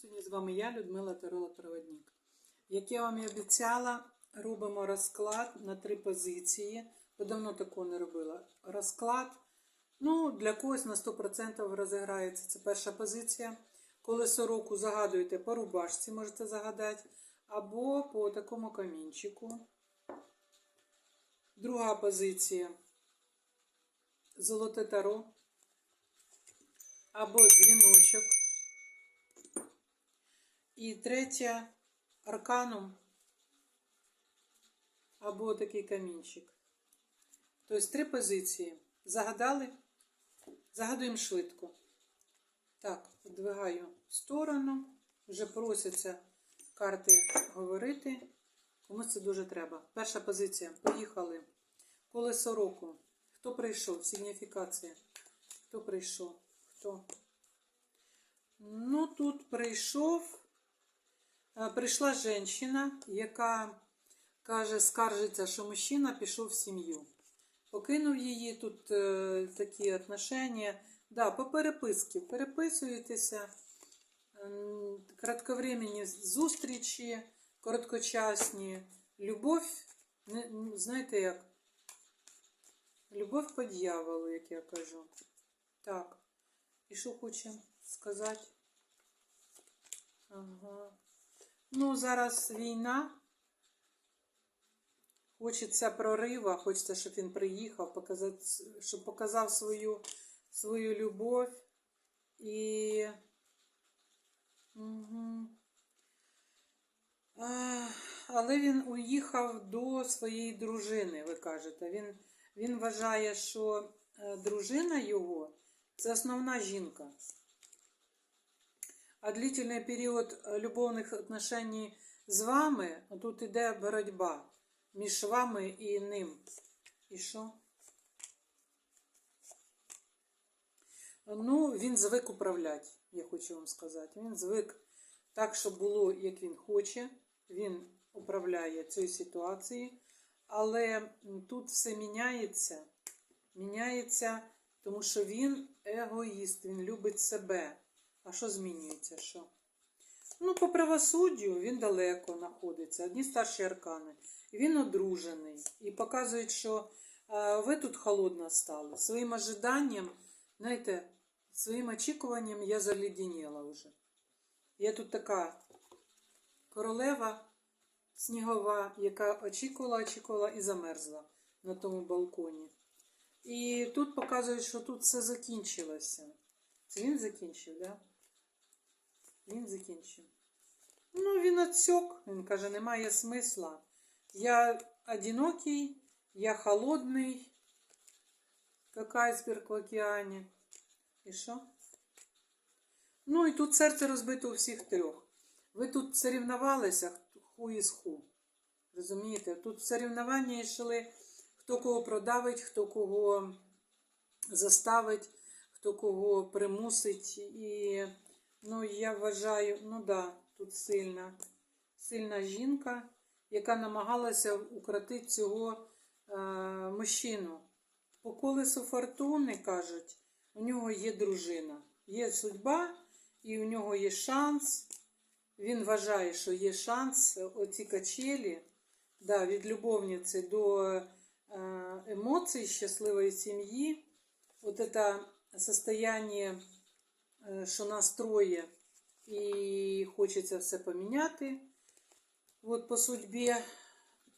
Сьогодні з вами я, Людмила Таролог-проводник. Як я вам і обіцяла, робимо розклад на три позиції. Бо давно такого не робила. Розклад, ну, для когось на 100% розіграється. Це перша позиція. Колесо року загадуєте по рубашці, можете загадати, або по такому камінчику. Друга позиція золоте таро, або дзвіночок. І третя арканум або такий камінчик. Тобто три позиції. Загадали? Загадуємо швидко. Так, подвигаю в сторону. Вже просяться карти говорити. Комусь це дуже треба. Перша позиція. Поїхали. Колесо року. Хто прийшов? Сигніфікація. Хто прийшов? Хто? Ну, тут прийшов. Е, Прийшла жінка, яка каже, скаржиться, що мужчина пішов в сім'ю. Покинув її тут е, такі отношення. Да, по переписці. Переписуєтеся. м, Кратковременні зустрічі, короткочасні. Любов, не- знаєте як? Любов по дьяволу, як я кажу. Так. І що хочемо сказати? Ага. Ну, зараз війна. Хочеться прорива, хочеться, щоб він приїхав, показати, щоб показав свою, свою любов. І. Угу. А, але він уїхав до своєї дружини, ви кажете. Він, він вважає, що е, дружина його це основна жінка. А длительний період е, любовних отношень з вами, тут іде боротьба між вами і ним. І що? Ну, він звик управляти, я хочу вам сказати. Він звик так, щоб було, як він хоче. Він управляє цією ситуацією. Але тут все міняється. Міняється, тому що він егоїст, він любить себе. А що змінюється? Що? Ну, по правосуддю він далеко знаходиться, одні старші аркани. Він одружений. І показують, що е, ви тут холодно стали. Своїм ожиданням, знаєте, своїм очікуванням я заледенела вже. Я тут така королева снігова, яка очікувала, очікувала і замерзла на тому балконі. І тут показують, що тут все закінчилося. Це він закінчив, так? Да? Він закінчив. Ну, він отсек. Він каже, немає смисла. Я одинокий, я холодний, як айсберг в океані. І що? Ну, і тут серце розбито у всіх трьох. Ви тут соревнувалися, ху із ху. Розумієте? Тут соревнування йшли, хто кого продавить, хто кого заставить, хто кого примусить. І, ну, я вважаю, ну да, тут сильна, сильна жінка, яка намагалася укротити цього е, мужчину. По колесу фортуни, кажуть, у нього є дружина, є судьба, і у нього є шанс. Він вважає, що є шанс оці качелі да, від любовниці до е, емоцій щасливої сім'ї. От це состояние, е, що нас троє, і хочеться все поміняти. От по судьбі.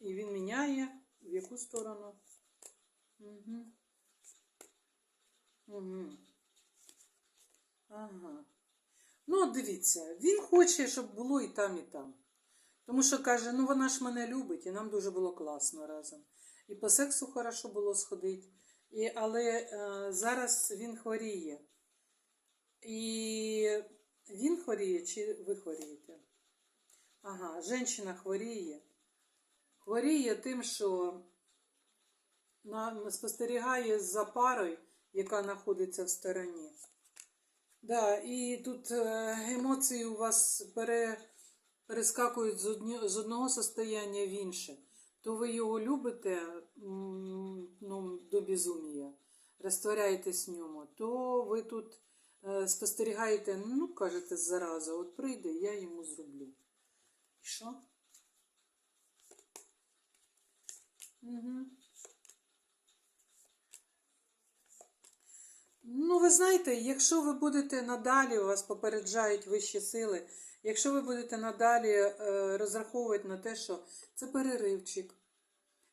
І він міняє. В яку сторону? Угу. Угу. Ага. Ну, дивіться, він хоче, щоб було і там, і там. Тому що каже, ну вона ж мене любить, і нам дуже було класно разом. І по сексу хорошо було сходити. І, але е, зараз він хворіє. І він хворіє, чи ви хворієте? Ага, жінка хворіє. Хворіє тим, що спостерігає за парою, яка знаходиться в стороні. Да, і тут е, емоції у вас пере, перескакують з, одні, з одного состояння в інше. То ви його любите ну, до безумія, розтворяєтесь в ньому, то ви тут спостерігаєте, ну, кажете, зараза, от прийде, я йому зроблю. І що? Угу. Ну, ви знаєте, якщо ви будете надалі, у вас попереджають вищі сили, якщо ви будете надалі е, розраховувати на те, що це переривчик,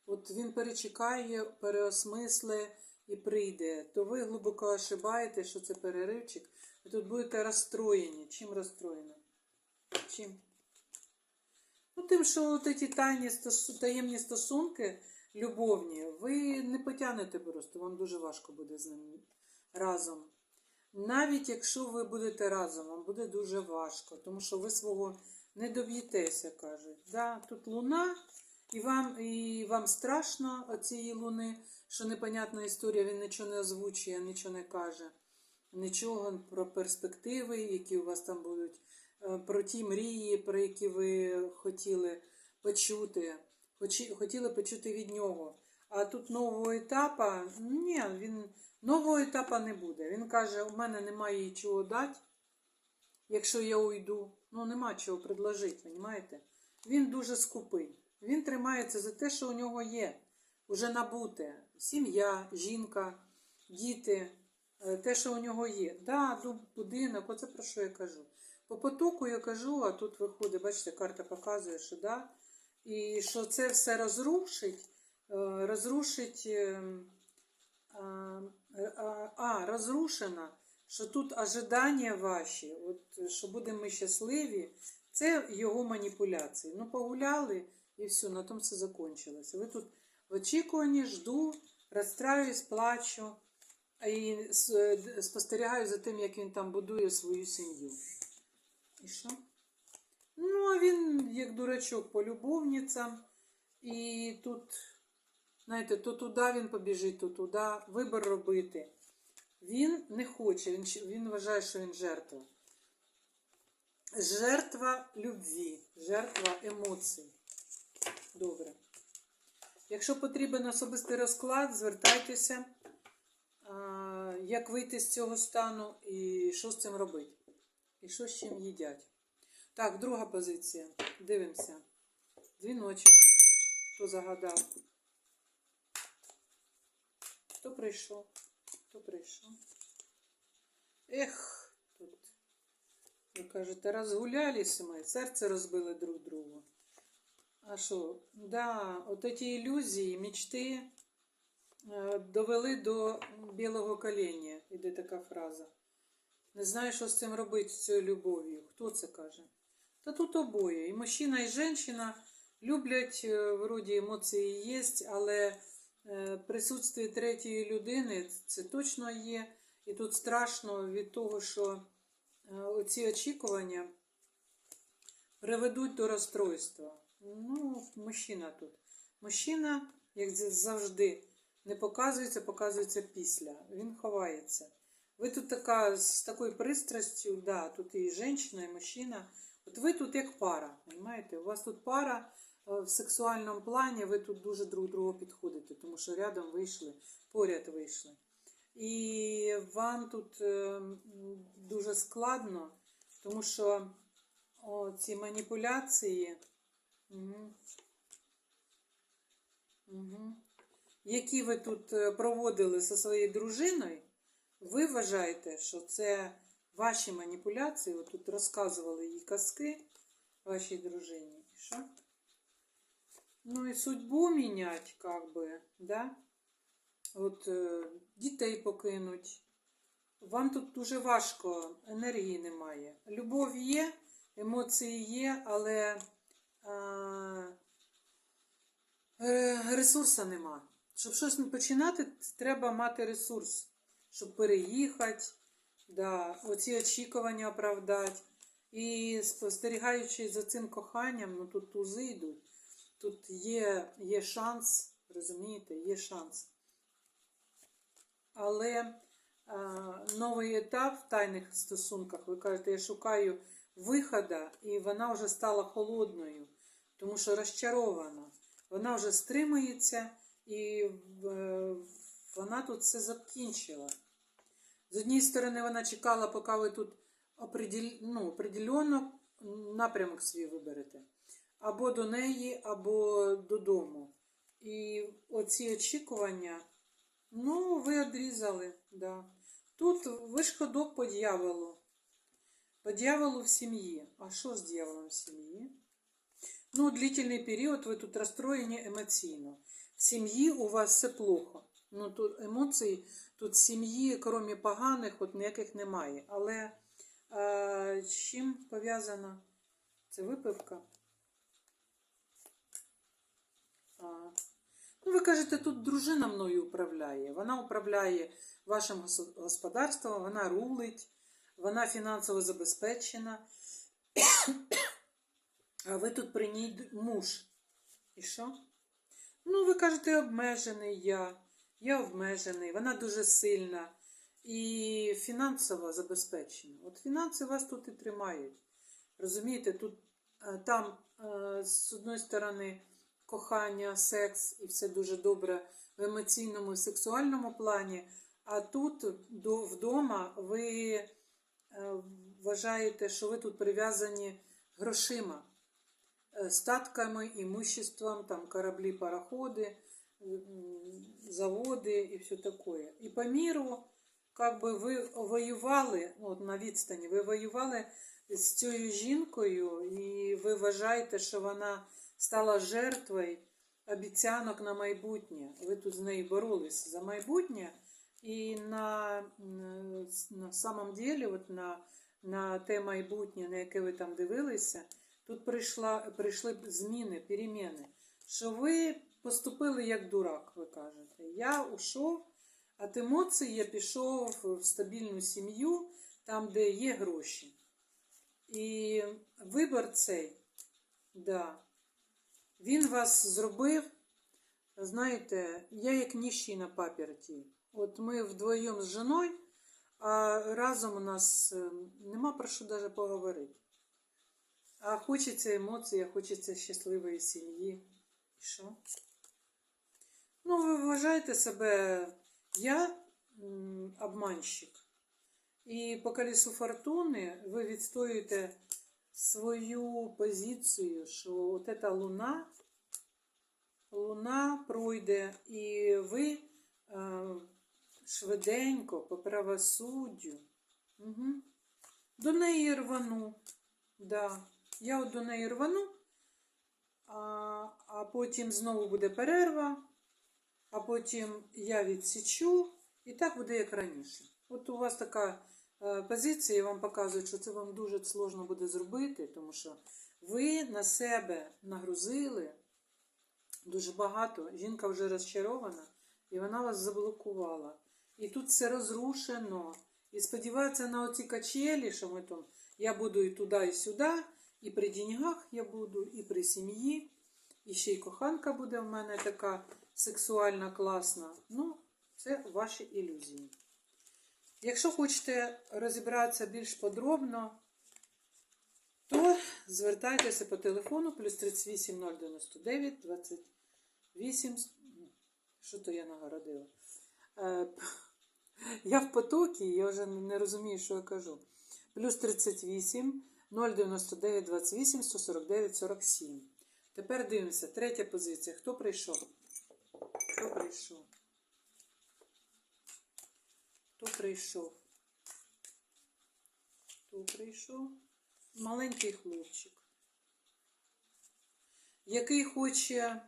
от він перечекає, переосмисле і прийде, то ви глибоко ошибаєте, що це переривчик, і тут будете розстроєні. Чим розстроєні? Чим? Ну, тим, що от ці тайні таємні стосунки, любовні, ви не потягнете просто, вам дуже важко буде з ним разом. Навіть якщо ви будете разом, вам буде дуже важко, тому що ви свого не доб'єтеся, кажуть. Да, тут луна, і вам, і вам страшно цієї луни, що непонятна історія, він нічого не озвучує, нічого не каже. Нічого про перспективи, які у вас там будуть, е, про ті мрії, про які ви хотіли почути, хотіли почути від нього. А тут нового етапа, ні, він нового етапа не буде. Він каже, у мене немає чого дати, якщо я уйду. Ну, нема чого предложити, розумієте? Він дуже скупий. Він тримається за те, що у нього є. Уже набуте. Сім'я, жінка, діти, е, те, що у нього є. Да, дуб, будинок, оце про що я кажу. По потоку я кажу, а тут виходить, бачите, карта показує, що да. І що це все розрушить, е, розрушить. е, а, а, розрушена, що тут ожидання ваші, от, що будемо ми щасливі, це його маніпуляції. Ну, погуляли і все, на тому все закончилося. Ви тут в очікуванні жду, розстраюсь, плачу і спостерігаю за тим, як він там будує свою сім'ю. І що? Ну, а він, як дурачок, по любовницям. І тут Знаєте, то туди він побіжить, то туди вибір робити. Він не хоче, він, він вважає, що він жертва. Жертва любві, жертва емоцій. Добре. Якщо потрібен особистий розклад, звертайтеся, як вийти з цього стану і що з цим робити. І що з чим їдять. Так, друга позиція. Дивимося. Дзвіночок. Хто загадав? Хто прийшов? Хто прийшов? Ех, тут, ви кажете, розгулялись ми, серце розбили друг другу. А що? Да, от ці ілюзії, мечти е, довели до білого коленя, іде така фраза. Не знаю, що з цим робити, з цією любов'ю. Хто це каже? Та тут обоє. І мужчина, і жінка люблять, е, вроді емоції є, але е, присутствие третьої людини це точно є. І тут страшно від того, що оці очікування приведуть до розстройства. Ну, мужчина тут. Мужчина, як завжди, не показується, показується після. Він ховається. Ви тут така з такою пристрастю, да, тут і жінка, і мужчина. От ви тут як пара, розумієте? У вас тут пара е, в сексуальному плані, ви тут дуже друг другу підходите, тому що рядом вийшли, поряд вийшли. І вам тут е, дуже складно, тому що о, ці маніпуляції, угу, угу, які ви тут е, проводили зі своєю дружиною, ви вважаєте, що це ваші маніпуляції, от тут розказували їй казки вашій дружині. Що? Ну і судьбу мінять, как би, да? От е, дітей покинуть. Вам тут дуже важко, енергії немає. Любов є, емоції є, але ресурсу нема. Щоб щось починати, треба мати ресурс, щоб переїхати, да, оці очікування оправдати. І спостерігаючи за цим коханням, ну тут тузи йдуть, тут є, є шанс, розумієте, є шанс. Але а, новий етап в тайних стосунках, ви кажете, я шукаю виходу, і вона вже стала холодною, тому що розчарована. Вона вже стримується і е, вона тут все закінчила. З однієї сторони, вона чекала, поки ви тут ну, определенно напрямок свій виберете. Або до неї, або додому. І оці очікування, ну, ви одрізали, да. Тут вишходок по дьяволу. По дьяволу в сім'ї. А що з дьяволом в сім'ї? Ну, длительний період ви тут розстроєні емоційно. В сім'ї у вас все плохо. Ну, тут емоцій, тут сім'ї, крім поганих, от ніяких немає. Але е, чим пов'язана? Це випивка. А. Ну, ви кажете, тут дружина мною управляє. Вона управляє вашим господарством, вона рулить, вона фінансово забезпечена. А ви тут при ній муж. І що? Ну, ви кажете, обмежений я. Я обмежений, вона дуже сильна і фінансово забезпечена. От фінанси вас тут і тримають. Розумієте, тут е, там е, з одної сторони кохання, секс і все дуже добре в емоційному і сексуальному плані, а тут до, вдома ви е, вважаєте, що ви тут прив'язані грошима, статками, імуществом, там кораблі, пароходи, м, заводи і все таке. І по міру, как би ви воювали, ну, от на відстані, ви воювали з цією жінкою, і ви вважаєте, що вона стала жертвою обіцянок на майбутнє. Ви тут з нею боролись за майбутнє, і на, на самом деле, от на, на те майбутнє, на яке ви там дивилися, тут прийшла, прийшли зміни, переміни. Що ви поступили як дурак, ви кажете. Я ушов, від емоцій я пішов в стабільну сім'ю, там, де є гроші. І вибір цей, да, він вас зробив, знаєте, я як ніщий на папірті. От ми вдвоєм з жіною, а разом у нас е, нема про що навіть поговорити. А хочеться емоцій, а хочеться щасливої сім'ї. І що? Ну, ви вважаєте себе, я обманщик. І по колесу фортуни ви відстоюєте свою позицію, що от ця луна, луна пройде, і ви швиденько по правосуддю. Угу. До неї рвану. Да. Я от до неї рвану, а, а потім знову буде перерва, а потім я відсічу, і так буде як раніше. От у вас така е, позиція, я вам показую, що це вам дуже сложно буде зробити, тому що ви на себе нагрузили дуже багато. Жінка вже розчарована, і вона вас заблокувала. І тут все розрушено. І сподівається на оці качелі, що ми там, я буду і туди, і сюди, і при деньгах я буду, і при сім'ї, і ще й коханка буде в мене така сексуальна, класна. Ну, це ваші ілюзії. Якщо хочете розібратися більш подробно, то звертайтеся по телефону плюс 38 099 28. Що то я нагородила? Е, Я в потокі, я вже не розумію, що я кажу. Плюс 38 099 28 149 47. Тепер дивимося. Третя позиція. Хто прийшов? Хто прийшов? Хто прийшов? Хто прийшов? Маленький хлопчик, який хоче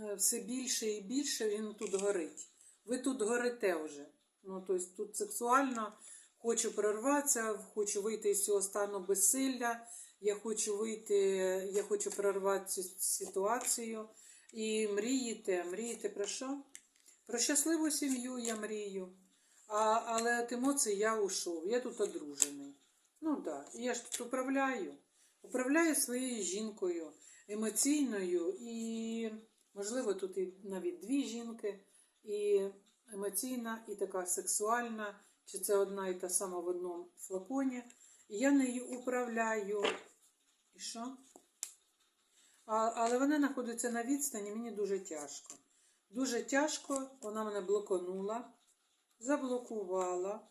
е, все більше і більше, він тут горить. Ви тут горите вже. Ну, тобто тут сексуально хочу прорватися, хочу вийти з цього стану безсилля, я хочу вийти, я хочу прорвати цю ситуацію. І мрієте, мрієте про що? Про щасливу сім'ю я мрію. А, але від емоцій я ушов, я тут одружений. Ну так, да. я ж тут управляю. Управляю своєю жінкою, емоційною і, можливо, тут і навіть дві жінки, і емоційна, і така сексуальна, чи це одна і та сама в одному флаконі. Я нею управляю. І що? А, але вона знаходиться на відстані, мені дуже тяжко. Дуже тяжко, вона мене блоконула, заблокувала.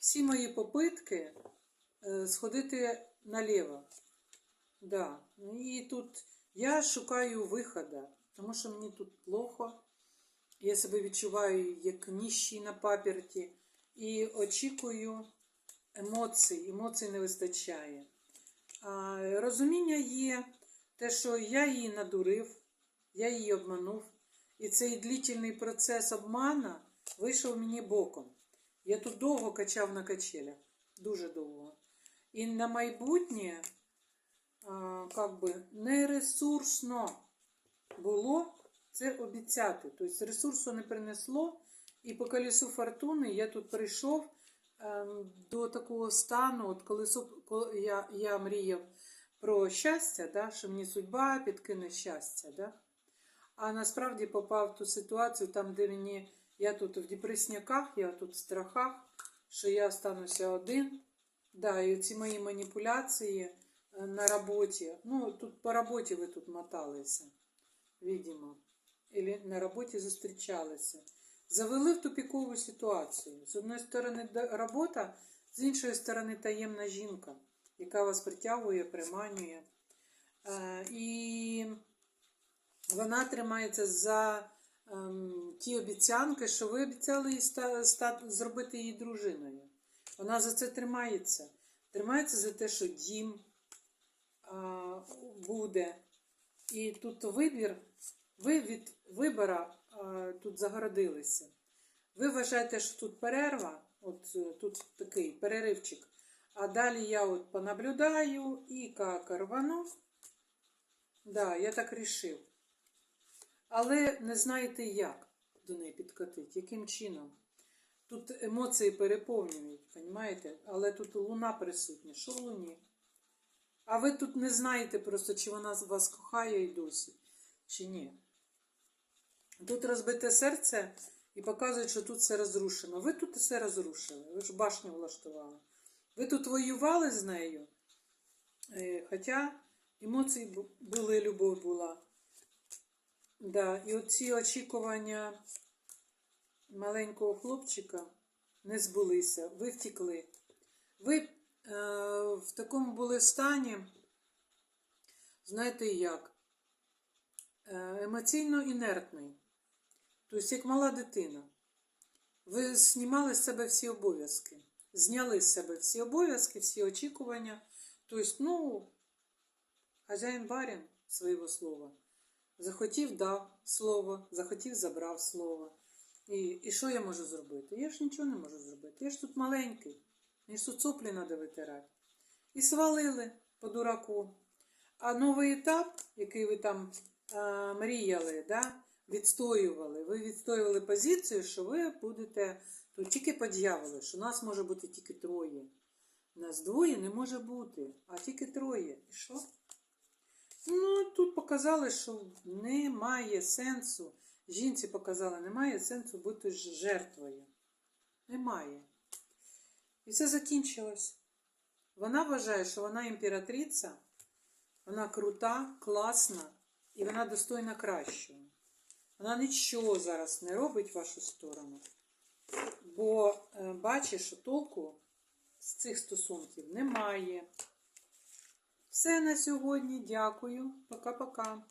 всі мої попитки е, сходити наліво. Да. І тут я шукаю виходу, тому що мені тут плохо. Я себе відчуваю як ніщий на паперті і очікую емоцій. Емоцій не вистачає. А, розуміння є те, що я її надурив, я її обманув. І цей длительний процес обмана вийшов мені боком. Я тут довго качав на качелях, дуже довго. І на майбутнє, а, как би, не ресурсно було це обіцяти. Тобто ресурсу не принесло. І по колесу фортуни я тут прийшов ем, до такого стану, от колесо, я, я мріяв про щастя, да, що мені судьба підкине щастя. Да? А насправді попав в ту ситуацію, там, де мені я тут в депресняках, я тут в страхах, що я остануся один. Да, і ці мої маніпуляції е, на роботі. Ну, тут по роботі ви тут моталися, видимо. Или на роботі зустрічалися. Завели в тупікову ситуацію. З одної сторони робота, з іншої сторони таємна жінка, яка вас притягує, приманює. Е, І вона тримається за ем, ті обіцянки, що ви обіцяли ста, зробити її дружиною. Вона за це тримається. Тримається за те, що дім а, буде. І тут вибір, ви від вибора тут загородилися. Ви вважаєте, що тут перерва, от е, тут такий переривчик. А далі я от понаблюдаю і як рвану. Да, я так рішив. Але не знаєте, як до неї підкотити, яким чином. Тут емоції переповнюють, розумієте? Але тут луна присутня. Що луні? А ви тут не знаєте просто, чи вона вас кохає і досі, чи ні. Тут розбите серце і показують, що тут все розрушено. Ви тут все розрушили. Ви ж башню влаштували. Ви тут воювали з нею. Е, Хоча емоції були, любов була. Да, і оці очікування маленького хлопчика не збулися. Ви втекли. Ви е, в такому були стані, знаєте як? Е, емоційно інертний. Тобто, як мала дитина. Ви знімали з себе всі обов'язки. Зняли з себе всі обов'язки, всі очікування. Тобто, ну, хазяїн барин свого слова. Захотів дав слово, захотів забрав слово. І, і що я можу зробити? Я ж нічого не можу зробити. Я ж тут маленький. Мені ж тут соплі треба витирати. І свалили по дураку. А новий етап, який ви там а, мріяли, да, відстоювали, ви відстоювали позицію, що ви будете тут тільки по дьяволу, що нас може бути тільки троє. Нас двоє не може бути, а тільки троє. І що? Ну, тут показали, що немає сенсу. Жінці показали, немає сенсу бути жертвою. Немає. І все закінчилось. Вона вважає, що вона імператриця, вона крута, класна і вона достойна кращого. Вона нічого зараз не робить в вашу сторону, бо бачиш, бачить, що толку з цих стосунків немає. Все на сьогодні. Дякую. Пока-пока.